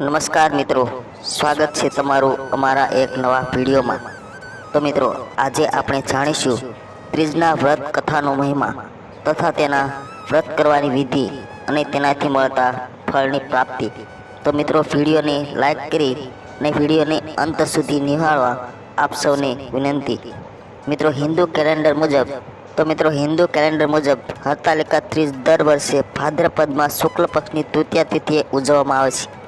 નમસ્કાર મિત્રો. સ્વાગત છે તમારું અમારા એક નવા વિડીયોમાં. તો મિત્રો, આજે આપણે જાણીશું ત્રીજના વ્રત કથાનો મહિમા તથા તેના વ્રત કરવાની વિધિ અને તેનાથી મળતા ફળની પ્રાપ્તિ. તો મિત્રો, વિડીયોને લાઈક કરી અને વિડીયોને અંત સુધી નિહાળવા આપ સૌને વિનંતી. મિત્રો, હિન્દુ કેલેન્ડર મુજબ, તો મિત્રો, હિન્દુ કેલેન્ડર મુજબ હરતાલિકા ત્રીજ દર વર્ષે ભાદ્રપદમાં શુક્લ પક્ષની તૃતીય તિથિએ ઉજવવામાં આવે છે.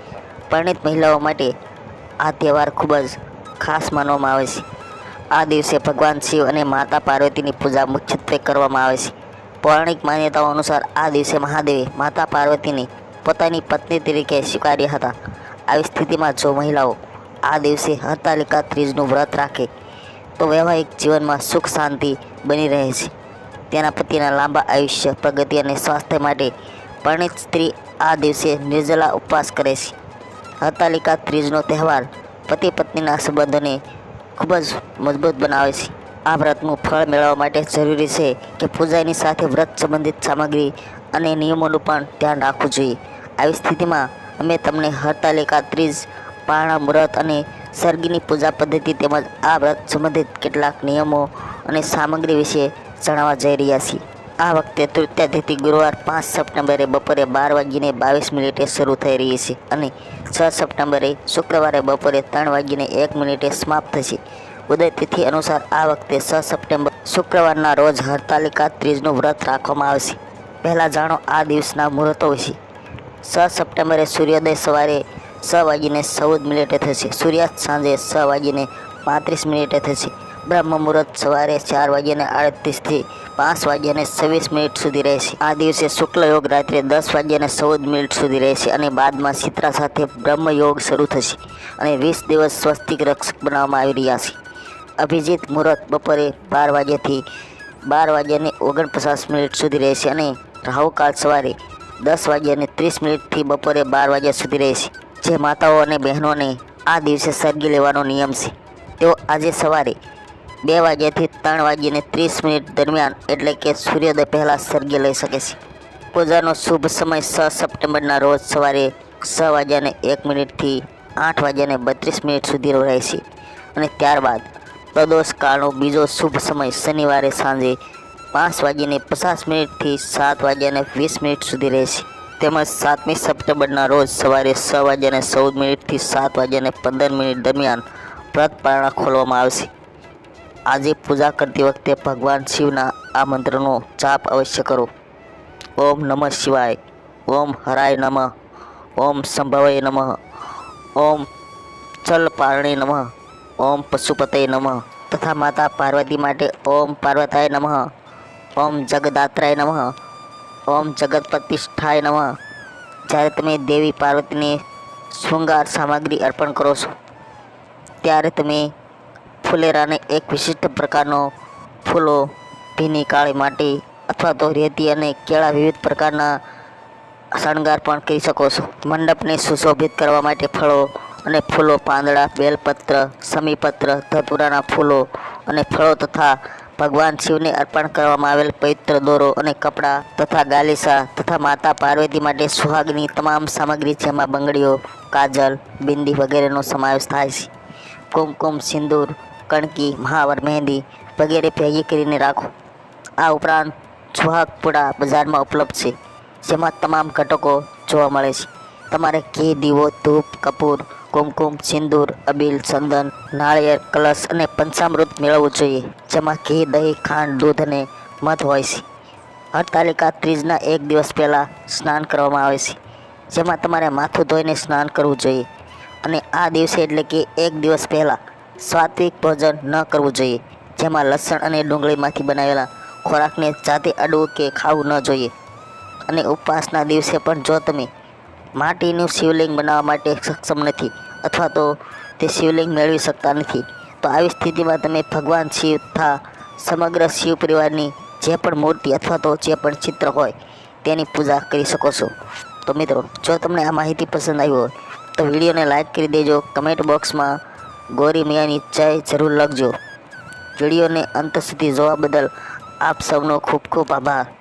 પરિણીત મહિલાઓ માટે આ તહેવાર ખૂબ જ ખાસ માનવામાં આવે છે. આ દિવસે ભગવાન શિવ અને માતા પાર્વતીની પૂજા મુખ્યત્વે કરવામાં આવે છે. પૌરાણિક માન્યતાઓ અનુસાર આ દિવસે મહાદેવે માતા પાર્વતીને પોતાની પત્ની તરીકે સ્વીકાર્યા હતા. આવી સ્થિતિમાં જો મહિલાઓ આ દિવસે હરતાલિકા ત્રીજનું વ્રત રાખે, તો વૈવાહિક જીવનમાં સુખ શાંતિ બની રહે છે. તેના પતિના લાંબા આયુષ્ય, પ્રગતિ અને સ્વાસ્થ્ય માટે પરણિત સ્ત્રી આ દિવસે નિર્જલા ઉપવાસ કરે છે. હરતાલિકા ત્રીજનો તહેવાર પતિ પત્નીના સંબંધોને ખૂબ જ મજબૂત બનાવે છે. આ વ્રતનું ફળ મેળવવા માટે જરૂરી છે કે પૂજાની સાથે વ્રત સંબંધિત સામગ્રી અને નિયમોનું પણ ધ્યાન રાખવું જોઈએ. આવી સ્થિતિમાં અમે તમને હરતાલિકા, ત્રીજ, પારણા વ્રત અને સર્ગીની પૂજા પદ્ધતિ તેમજ આ વ્રત સંબંધિત કેટલાક નિયમો અને સામગ્રી વિશે જણાવવા જઈ રહ્યા છીએ. આ વખતે તૃતીય ગુરુવાર પાંચ સપ્ટેમ્બરે બપોરે બાર વાગીને બાવીસ મિનિટે શરૂ થઈ રહી છે અને છ સપ્ટેમ્બરે શુક્રવારે બપોરે ત્રણ વાગીને એક મિનિટે સમાપ્ત થશે. ઉદય તિથિ અનુસાર આ વખતે છ સપ્ટેમ્બર શુક્રવારના રોજ હરતાલિકા ત્રીજનું વ્રત રાખવામાં આવશે. પહેલાં જાણો આ દિવસના મુહૂર્તો વિશે. છ સપ્ટેમ્બરે સૂર્યોદય સવારે છ વાગીને ચૌદ મિનિટે થશે. સૂર્યાસ્ત સાંજે છ વાગીને પાંત્રીસ મિનિટે થશે. બ્રહ્મ મુહૂર્ત સવારે ચાર વાગ્યાને આડત્રીસથી પાંચ વાગ્યાને છવ્વીસ મિનિટ સુધી રહેશે. આ દિવસે શુક્લ યોગ રાત્રે દસ વાગ્યાને ચૌદ મિનિટ સુધી રહેશે અને બાદમાં ચિત્રા સાથે બ્રહ્મ યોગ શરૂ થશે અને વીસ દિવસ સ્વસ્તિક રક્ષક બનાવવામાં આવી રહ્યા છે. અભિજીત મુહૂર્ત બપોરે બાર વાગ્યાથી બાર વાગ્યાને ઓગણપચાસ મિનિટ સુધી રહેશે અને રાહુકાળ સવારે દસ વાગ્યાને ત્રીસ મિનિટથી બપોરે બાર વાગ્યા સુધી રહેશે. જે માતાઓ અને બહેનોને આ દિવસે સરગી લેવાનો નિયમ છે. તેઓ આજે સવારે બે વાગ્યાથી ત્રણ વાગ્યાને ત્રીસ મિનિટ દરમિયાન એટલે કે સૂર્યોદય પહેલાં સર્ગી લઈ શકે છે. પૂજાનો શુભ સમય છ સપ્ટેમ્બરના રોજ સવારે છ વાગ્યાને એક મિનિટથી આઠ વાગ્યાને બત્રીસ મિનિટ સુધી રહેશે અને ત્યારબાદ પ્રદોષ કાળનો બીજો શુભ સમય શનિવારે સાંજે પાંચ વાગ્યાને પચાસ મિનિટથી સાત વાગ્યાને વીસ મિનિટ સુધી રહેશે તેમજ સાતમી સપ્ટેમ્બરના રોજ સવારે છ વાગ્યાને ચૌદ મિનિટથી સાત વાગ્યાને પંદર મિનિટ દરમિયાન વ્રત પારણા ખોલવામાં આવશે આજે પૂજા કરતી વખતે ભગવાન શિવના આ મંત્રનો જાપ અવશ્ય કરો. ઓમ નમઃ શિવાય. ઓમ હરાય નમઃ. ઓમ સંભવય નમઃ. ઓમ ચલ પારણે નમઃ. ઓમ પશુપતય નમઃ. તથા માતા પાર્વતી માટે ઓમ પાર્વતાય નમઃ. ઓમ જગદાત્રાય નમઃ. ઓમ જગત પ્રતિષ્ઠાય નમઃ. જ્યારે તમે દેવી પાર્વતીને શૃંગાર સામગ્રી અર્પણ કરો છો, ત્યારે તમે ફુલેરાને એક વિશિષ્ટ પ્રકારનો ફૂલો ભીની કાળી માટી અથવા તો રેતી અને કેળા વિવિધ પ્રકારના શણગાર પણ કરી શકો છો. મંડપને સુશોભિત કરવા માટે ફળો અને ફૂલો પાંદડા, બેલપત્ર, સમીપત્ર, ધતુરાના ફૂલો અને ફળો તથા ભગવાન શિવને અર્પણ કરવામાં આવેલ પવિત્ર દોરો અને કપડાં તથા ગાલીસા તથા માતા પાર્વતી માટે સુહાગની તમામ સામગ્રી જેમાં બંગડીઓ, કાજલ, બિંદી વગેરેનો સમાવેશ થાય છે. કુમકુમ, સિંદૂર કણકી, મહાવર, મહેંદી વગેરે ભેગી કરીને રાખો. આ ઉપરાંત સુહાગપુડા બજારમાં ઉપલબ્ધ છે, જેમાં તમામ ઘટકો જોવા મળે છે. તમારે ઘી, દીવો, ધૂપ, કપૂર, કુમકુમ, સિંદૂર, અબીલ, ચંદન, નાળિયેર, કલશ અને પંચામૃત મેળવવું જોઈએ, જેમાં ઘી, દહીં, ખાંડ, દૂધ અને મધ હોય છે. હડતાલિકા ત્રીજના એક દિવસ પહેલાં સ્નાન કરવામાં આવે છે, જેમાં તમારે માથું ધોઈને સ્નાન કરવું જોઈએ. અને આ દિવસે એટલે કે એક દિવસ પહેલાં સાત્વિક ભોજન ન કરવું જોઈએ. જેમાં લસણ અને ડુંગળીમાંથી બનાવેલા ખોરાકને જાતે અડવું કે ખાવું ન જોઈએ. અને ઉપવાસના દિવસે પણ જો તમે માટીનું શિવલિંગ બનાવવા માટે સક્ષમ નથી અથવા તો તે શિવલિંગ મેળવી શકતા નથી, તો આવી સ્થિતિમાં તમે ભગવાન શિવ તથા સમગ્ર શિવ પરિવારની જે પણ મૂર્તિ અથવા તો જે પણ ચિત્ર હોય તેની પૂજા કરી શકો છો. તો મિત્રો, જો તમને આ માહિતી પસંદ આવી હોય, તો વિડીયોને લાઈક કરી દેજો. કમેન્ટ બોક્સમાં ગૌરી મિયાની ચાય જરૂર લખજો. વિડીયોને અંત સુધી જોવા બદલ આપ સૌનો ખૂબ ખૂબ આભાર.